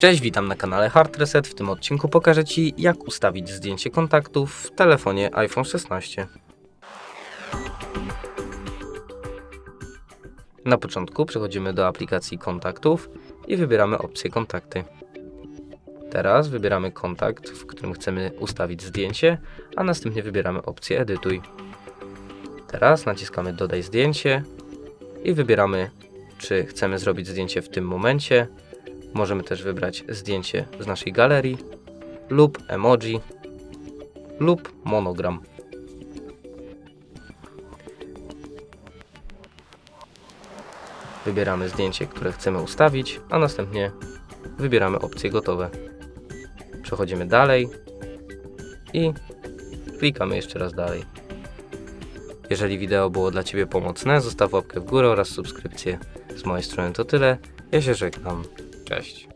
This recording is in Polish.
Cześć, witam na kanale Hard Reset. W tym odcinku pokażę Ci, jak ustawić zdjęcie kontaktów w telefonie iPhone 16. Na początku przechodzimy do aplikacji kontaktów i wybieramy opcję kontakty. Teraz wybieramy kontakt, w którym chcemy ustawić zdjęcie, a następnie wybieramy opcję edytuj. Teraz naciskamy dodaj zdjęcie i wybieramy, czy chcemy zrobić zdjęcie w tym momencie, Możemy też wybrać zdjęcie z naszej galerii lub emoji lub monogram. Wybieramy zdjęcie, które chcemy ustawić, a następnie wybieramy opcje gotowe. Przechodzimy dalej i klikamy jeszcze raz dalej. Jeżeli wideo było dla Ciebie pomocne, zostaw łapkę w górę oraz subskrypcję. Z mojej strony to tyle. Ja się żegnam. Cześć.